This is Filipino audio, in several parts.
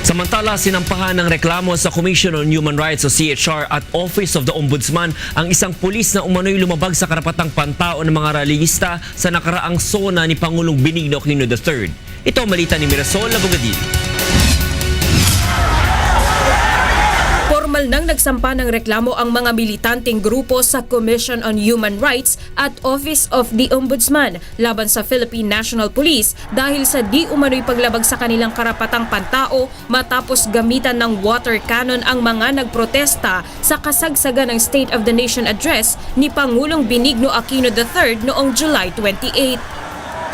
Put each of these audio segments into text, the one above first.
Samantala, sinampahan ng reklamo sa Commission on Human Rights o CHR at Office of the Ombudsman ang isang pulis na umano'y lumabag sa karapatang pantao ng mga rallyista sa nakaraang sona ni Pangulong Benigno Aquino III. Ito ang malita ni Mirasol Labugadil. Nang nagsampa ng reklamo ang mga militanteng grupo sa Commission on Human Rights at Office of the Ombudsman laban sa Philippine National Police dahil sa di umano'y paglabag sa kanilang karapatang pantao matapos gamitan ng water cannon ang mga nagprotesta sa kasagsagan ng State of the Nation Address ni Pangulong Benigno Aquino III noong July 28.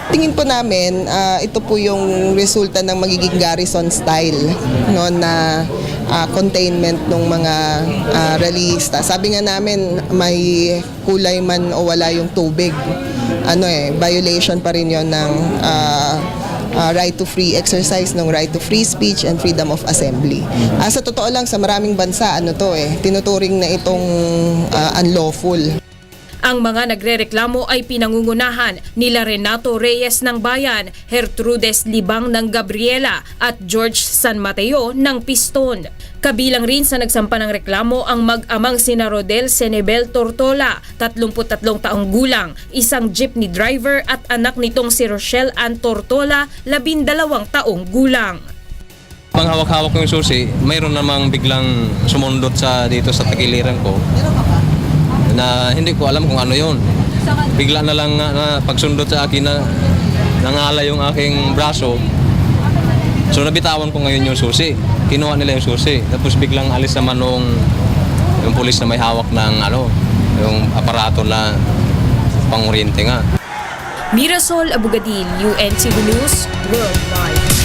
Tingin po namin, ah, ito po yung resulta ng magiging garrison style no, na ah, containment ng mga ah, rallyista. Sabi nga namin, may kulay man o wala yung tubig. Ano eh, violation pa rin yon ng ah, ah, right to free exercise, ng right to free speech and freedom of assembly. Ah, sa totoo lang, sa maraming bansa, ano to eh, tinuturing na itong ah, unlawful. Ang mga nagrereklamo ay pinangungunahan nila Renato Reyes ng Bayan, Gertrudes Libang ng Gabriela at George San Mateo ng Piston. Kabilang rin sa nagsampa ng reklamo ang mag-amang sina Rodel Senebel Tortola, 33 taong gulang, isang jeepney driver at anak nitong si Rochelle Ann Tortola, 12 taong gulang. Pang hawak-hawak yung susi, mayroon namang biglang sumundot sa dito sa tagiliran ko na hindi ko alam kung ano yun. Bigla na lang nga na pagsundot sa akin na nangala yung aking braso. So nabitawan ko ngayon yung susi. Kinuha nila yung susi. Tapos biglang alis naman nung yung pulis na may hawak ng ano, yung aparato na pangoriente nga. Mirasol Abugadil, UNTV News, Worldwide.